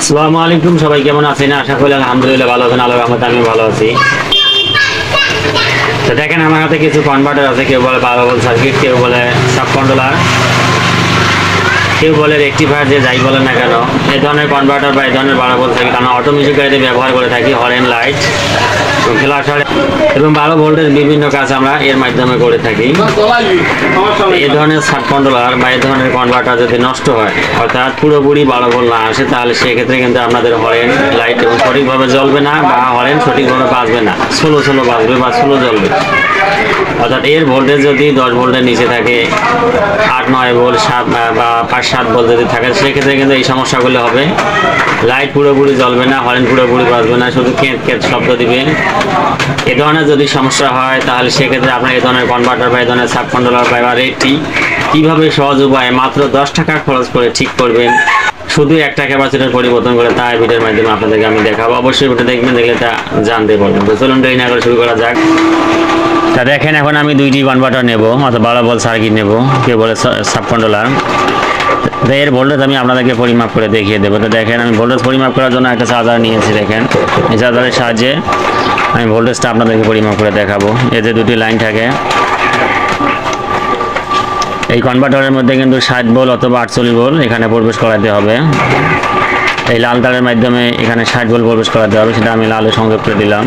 আসসালামু আলাইকুম, সবাই কেমন আছেন? আশা করি আলহামদুলিল্লাহ ভালো আছেন, আল্লাহর রহমতে আমি ভালো আছি। তো দেখেন, আমার হাতে কিছু কনভার্টার আছে, কেউ বলে পাওয়ার সার্কিট কেউ বলে সাব কেউ বলে রেক্টিফায়ার যে যাই বলে না কেন এই ধরনের কনভার্টার বা এই ধরনের বারো ভোল্ট সার্কিট আমরা অটোমেটিক গাড়িতে ব্যবহার করে থাকি হরেন লাইট ফ্ল্যাশার এবং বারো ভোল্টের বিভিন্ন কাজ আমরা এর মাধ্যমে করে থাকি। এই ধরনের সাব কন্ট্রোলার বা এই ধরনের কনভার্টার যদি নষ্ট হয়, অর্থাৎ পুরোপুরি বারো ভোল্ট না আসে, তাহলে সেক্ষেত্রে কিন্তু আপনাদের হরেন লাইট এবং সঠিকভাবে জ্বলবে না বা হরেন সঠিকভাবে বাঁচবে না। স্লো স্লো বাঁচবে বা স্লো জ্বলবে। অর্থাৎ এর ভোল্টেজ যদি দশ ভোল্টের নিচে থাকে, আট, নয় ভোল্ট সাত বা পাঁচ, সাত ভোল্ট যদি থাকে, সেক্ষেত্রে কিন্তু এই সমস্যাগুলো হবে। লাইট পুরোপুরি জ্বলবে না হরেন পুরোপুরি বাজবে না, শুধু কেঁত কেঁত শব্দ দিবে। এ ধরনের যদি সমস্যা হয়, তাহলে সেক্ষেত্রে আপনার এ ধরনের কনভার্টার বা এই ধরনের সাব কন্ট্রোলার বা রেটটি কীভাবে সহজ উপায়ে? মাত্র দশ টাকা খরচ করে ঠিক করবেন। শুধু একটা ক্যাপাসিটার পরিবর্তন করে তা ভিডিওর মাধ্যমে আপনাদেরকে আমি দেখাবো। অবশ্যই ভিডিও দেখবেন, দেখলে তা জানতে পারবেন। তো চলুন দেরি না করে শুরু করা যাক। তা দেখেন, এখন আমি দুইটি কনভার্টার নেব, অথবা বারো বল সার্কিট নেব কেউ বলে সাব কন্ট্রোলার এর ভোল্টেজ আমি আপনাদেরকে পরিমাপ করে দেখিয়ে দেবো। তো দেখেন, আমি ভোল্টেজ পরিমাপ করার জন্য একটা চার্জার নিয়েছি, দেখেন। এই চার্জারের সাহায্যে আমি ভোল্টেজটা আপনাদেরকে পরিমাপ করে দেখাবো। এতে দুটি লাইন থাকে এই কনভার্টারের মধ্যে কিন্তু ষাট বল অথবা আটচল্লিশ বল এখানে প্রবেশ করাতে হবে। এই লাল তারের মাধ্যমে এখানে ষাট বল প্রবেশ করাতে হবে, সেটা আমি লালে সংযোগ করে দিলাম।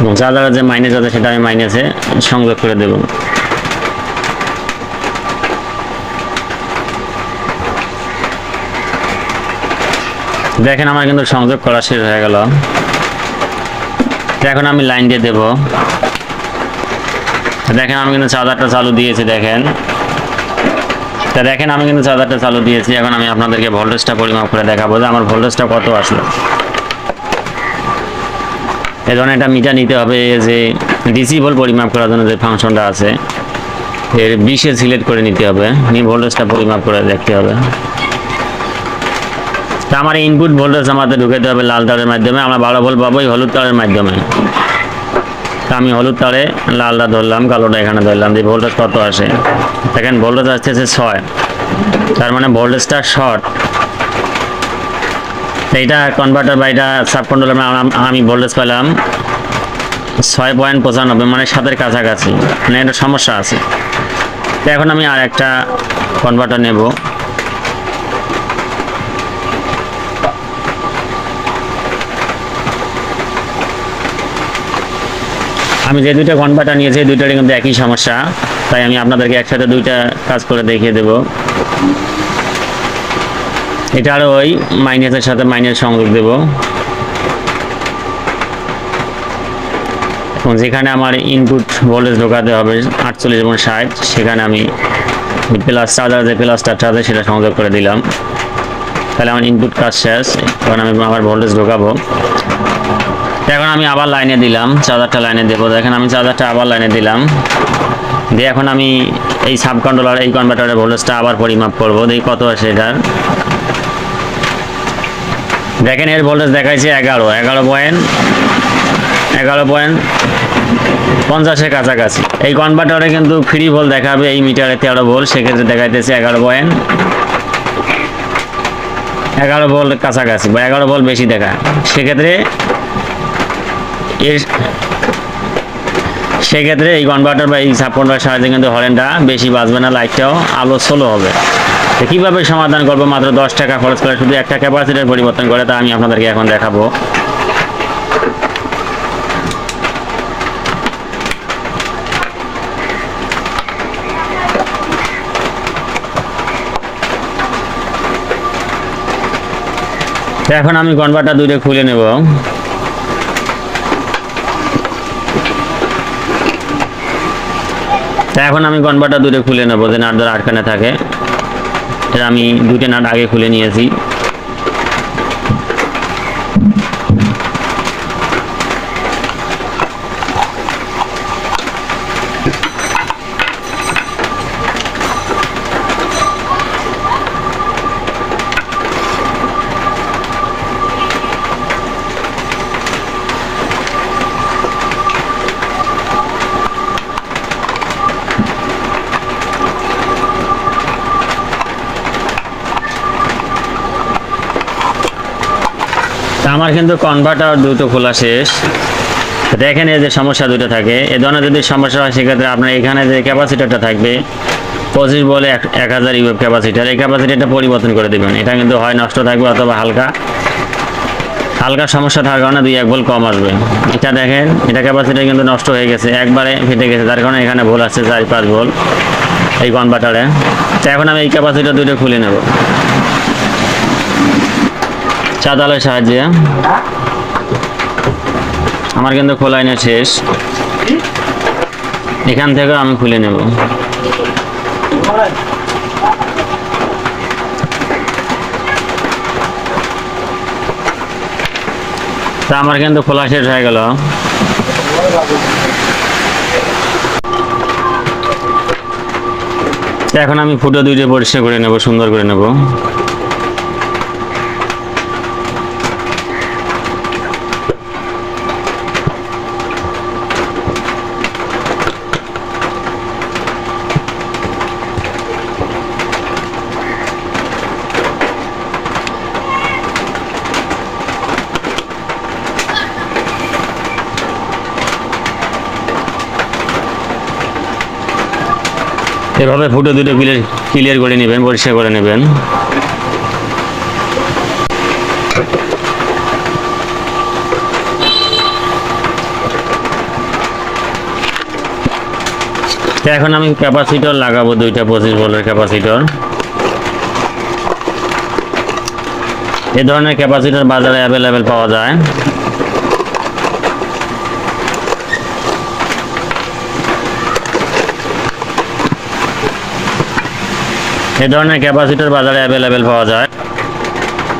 এবং চার্জারের যে মাইনাস আছে, সেটা আমি মাইনাসে সংযোগ করে দেব। দেখেন আমার কিন্তু সংযোগ করা শেষ হয়ে গেল। এখন আমি লাইন দিয়ে দেব। দেখেন, আমি কিন্তু চার্জারটা চালু দিয়েছি, দেখেন। তা দেখেন, আমি কিন্তু চার্জারটা চালু দিয়েছি। এখন আমি আপনাদেরকে ভোল্টেজটা পরিমাপ করে দেখাবো যে আমার ভোল্টেজটা কত আসলো। এ ধরনের একটা মিটার নিতে হবে যে ডিসি ভোল্ট পরিমাপ করার জন্য যে ফাংশনটা আছে, এর বিশে সিলেক্ট করে নিতে হবে। নিয়ে ভোল্টেজটা পরিমাপ করে দেখতে হবে। তা আমার ইনপুট ভোল্টেজ আমাদের ঢুকাতে হবে লাল তারের মাধ্যমে। আমরা বারো ভোল্ট পাবো এই হলুদ তারের মাধ্যমে। আমি হলুদ তারে লালটা ধরলাম, কালোটা এখানে ধরলাম যে ভোল্টেজ কত আসে? দেখেন ভোল্টেজ আসতেছে ছয়। তার মানে ভোল্টেজটা শর্ট এইটা কনভার্টার বা এটা সাব আমি ভোল্টেজ পেলাম ছয় পয়েন্ট পঁচানব্বই মানে সাতের কাছাকাছি। মানে একটা সমস্যা আছে। তো এখন আমি আর একটা কনভার্টার নেব। আমি যে দুইটা কনভার্টার নিয়েছি, দুইটারই কিন্তু একই সমস্যা। তাই আমি আপনাদেরকে একসাথে দুইটা কাজ করে দেখিয়ে দেবো। এটা আরও ওই মাইনাসের সাথে মাইনাস সংযোগ দেব। যেখানে আমার ইনপুট ভোল্টেজ ঢোকাতে হবে, আটচল্লিশ এবং ষাট, সেখানে আমি প্লাস চার্জার যে প্লাসটা আছে, সেটা সংযোগ করে দিলাম। তাহলে আমার ইনপুট কাজ শেষ। এখন আমি আমার ভোল্টেজ ঢোকাবো। এখন আমি আবার লাইনে দিলাম, চার্জারটা লাইনে দেবো। দেখেন, আমি চার্জারটা আবার লাইনে দিলাম। দিয়ে এখন আমি এই সাব কন্ট্রোলার এই কনভার্টারের ভোল্টেজটা আবার পরিমাপ করব। দেখি কত আছে এটার। দেখেন, এর ভোল্টেজ দেখাইছে এগারো এগারো পয়েন্ট এগারো পয়েন্ট পঞ্চাশের কাছাকাছি। এই কনভার্টারে কিন্তু ফ্রি ভোল দেখাবে, এই মিটারে তেরো ভোল সেক্ষেত্রে দেখাইতেছে এগারো পয়েন্ট এগারো ভোল কাছাকাছি বা এগারো ভোল বেশি দেখা। সেক্ষেত্রে সেক্ষেত্রে এই কনভার্টার বা এই সাব কনভার্টার সাহায্যে কিন্তু হরেনটা বেশি বাজবে না, লাইটটাও আলো স্লো হবে। তো কীভাবে সমাধান করব? মাত্র দশ টাকা খরচ করে শুধু একটা ক্যাপাসিটির পরিবর্তন করে, তা আমি আপনাদেরকে এখন দেখাবো। এখন আমি কনভার্টার দুইটা খুলে নেব। এখন আমি গনবাটা দূরে খুলে নেব যে নাট ধরে আটকানে থাকে। এটা আমি দুটো নাট আগে খুলে নিয়েছি। আমার কিন্তু কনভার্টার দুটো খোলা শেষ। দেখেন এই যে সমস্যা দুটো থাকে। এ ধরনের যদি সমস্যা হয়, সেক্ষেত্রে আপনার এখানে যে ক্যাপাসিটারটা থাকবে, পঁচিশ বলে এক হাজার ইউএফ ক্যাপাসিটার এই ক্যাপাসিটারটা পরিবর্তন করে দেবেন। এটা কিন্তু হয় নষ্ট থাকবে অথবা হালকা। হালকা সমস্যা থাকার কারণে দুই, এক ভোল্ট কম আসবে। এটা দেখেন, এটা ক্যাপাসিটি কিন্তু নষ্ট হয়ে গেছে, একবারে ফেটে গেছে। তার কারণে এখানে ভোল আছে চার, পাঁচ ভোল্ট এই কনভার্টারে তো এখন আমি এই ক্যাপাসিটার দুটো খুলে নেব। চাতালের সাহায্যে। আমার কিন্তু খোলা এনে শেষ। এখান থেকে আমি খুলে নেব। তা আমার কিন্তু খোলা শেষ হয়ে গেল। এখন আমি ফুটো দুইটা পরিষ্কার করে নেব, সুন্দর করে নেব। এভাবে ফুটো দুটো ক্লিয়ার ক্লিয়ার করে নেবেন, পরিষ্কার করে নেবেন। এখন আমি ক্যাপাসিটর লাগাবো দুইটা পঁচিশ ভোল্টের ক্যাপাসিটর এ ধরনের ক্যাপাসিটর বাজারে অ্যাভেলেবেল পাওয়া যায়। এ ধরনের ক্যাপাসিটার বাজারে অ্যাভেলেবেল পাওয়া যায়।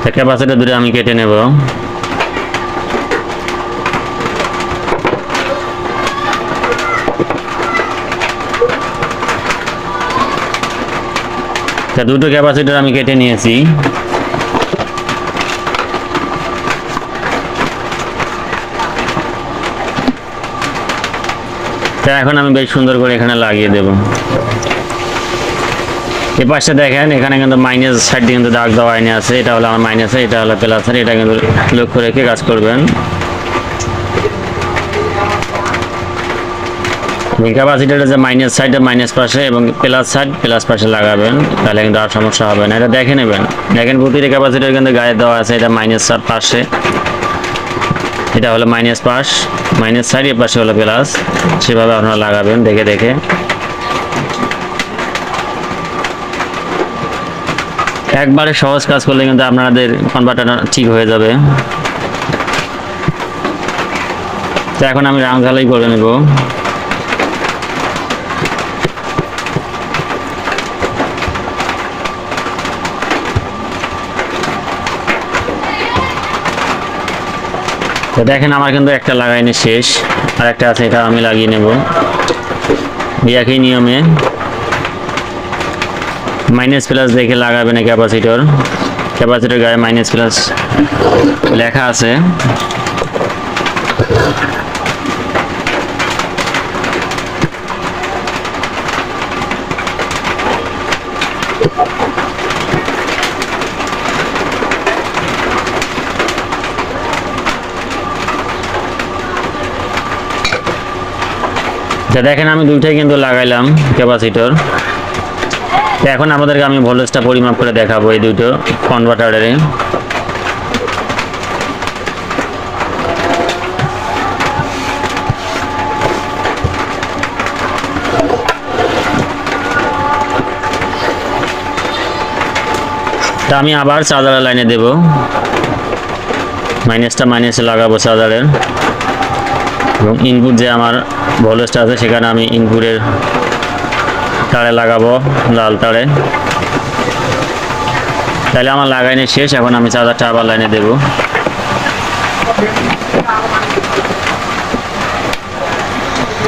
তো ক্যাপাসিটর দুটো আমি কেটে নেব। তা দুটো ক্যাপাসিটার আমি কেটে নিয়েছি। তা এখন আমি বেশ সুন্দর করে এখানে লাগিয়ে দেবো। এ পাশে দেখেন, এখানে কিন্তু মাইনাস সাইডে কিন্তু দাগ দেওয়া আইনে আছে। এটা হলো আমার মাইনাস এটা হলো প্লাস এটা কিন্তু লক্ষ্য রেখে কাজ করবেন। ক্যাপাসিটারে যে মাইনাস সাইডে মাইনাস পাশে এবং প্লাস সাইড প্লাস পাশে লাগাবেন, তাহলে কিন্তু আর সমস্যা হবে না। এটা দেখে নেবেন। দেখেন, প্রতিটা ক্যাপাসিটার কিন্তু গায়ে দেওয়া আছে, এটা মাইনাস সাইড পাশে। এটা হলো মাইনাস পাশ মাইনাস সাইড এর পাশে হলো প্লাস সেভাবে আপনারা লাগাবেন, দেখে দেখে। একবারে সহজ কাজ করলে কিন্তু আপনাদের কনভার্টারটা ঠিক হয়ে যাবে। তো এখন আমি রাং ঝালাই করে নেব। তো দেখেন আমার কিন্তু একটা লাগাইনি শেষ আর একটা আছে এটা আমি লাগিয়ে নেব। একই নিয়মে। মাইনাস প্লাস দেখে লাগাবেন এই ক্যাপাসিটর ক্যাপাসিটর গায়ে মাইনাস প্লাস লেখা আছে। দেখেন আমি দুইটাই কিন্তু লাগাইলাম ক্যাপাসিটর এখন আমাদেরকে আমি ভোল্টেজটা পরিমাপ করে দেখাবো এই দুটো কনভার্টারে তা আমি আবার চার্জারের লাইনে দেব। মাইনাসটা মাইনাসে লাগাবো চার্জারের। এবং ইনপুট যে আমার ভোল্টেজটা আছে সেখানে আমি ইনপুটের তারে লাগাবো, লাল তারে। তাহলে আমার লাগাইনি শেষ, এখন আমি চার্জারটা আবার লাইনে দেব।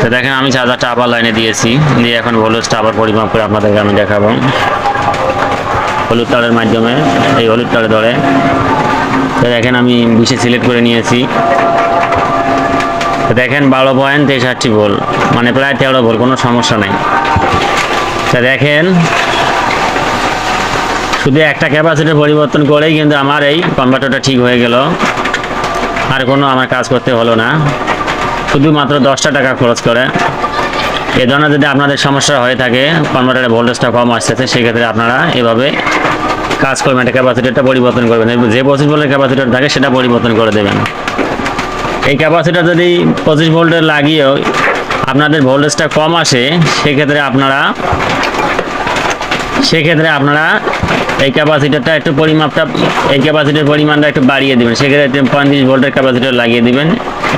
তো দেখেন, আমি চার্জারটা আবার লাইনে দিয়েছি। দিয়ে এখন ভোল্টেজটা আবার পরিমাপ করে আপনাদেরকে আমি দেখাবো। হলুদ তারের মাধ্যমে, এই হলুদ তারে ধরে। তো দেখেন, আমি বিশে সিলেক্ট করে নিয়েছি। দেখেন, বারো পয়েন্ট তেষট্টি ভোল মানে প্রায় তেরো ভোল কোনো সমস্যা নেই। তা দেখেন, শুধু একটা ক্যাপাসিটি পরিবর্তন করেই কিন্তু আমার এই কনভার্টারটা ঠিক হয়ে গেল। আর কোনো আমার কাজ করতে হলো না। শুধুমাত্র দশটা টাকা খরচ করে। এ ধরনের যদি আপনাদের সমস্যা হয়ে থাকে কনভার্টারের ভোল্টেজটা কম আসতেছে, সেক্ষেত্রে আপনারা এভাবে কাজ করবেন, একটা ক্যাপাসিটারটা পরিবর্তন করবেন। যে পঁচিশ ভোল্টের ক্যাপাসিটার থাকে, সেটা পরিবর্তন করে দেবেন। এই ক্যাপাসিটার যদি পঁচিশ ভোল্টের লাগিয়েও আপনাদের ভোল্টেজটা কম আসে, সেক্ষেত্রে আপনারা সেক্ষেত্রে আপনারা এই ক্যাপাসিটারটা একটু পরিমাপটা, এই ক্যাপাসিটির পরিমাণটা একটু বাড়িয়ে দেবেন। সেক্ষেত্রে পঁয়ত্রিশ ভোল্টের ক্যাপাসিটার লাগিয়ে দেবেন,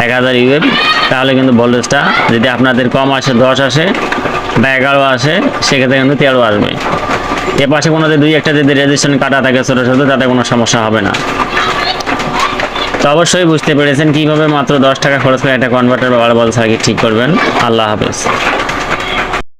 এক হাজার ইউএফ তাহলে কিন্তু ভোল্টেজটা যদি আপনাদের কম আসে, দশ আসে বা এগারো আসে, সেক্ষেত্রে কিন্তু তেরো আসবে। এ পাশে কোনো দুই একটা যদি রেজিস্ট্রেশন কাটা থাকে ছোটো ছোটো, তাতে কোনো সমস্যা হবে না। তো অবশ্যই বুঝতে পেরেছেন কীভাবে মাত্র দশ টাকা খরচ করে একটা কনভার্টার বা বারো বল সার্কিট ঠিক করবেন। আল্লাহ হাফেজ।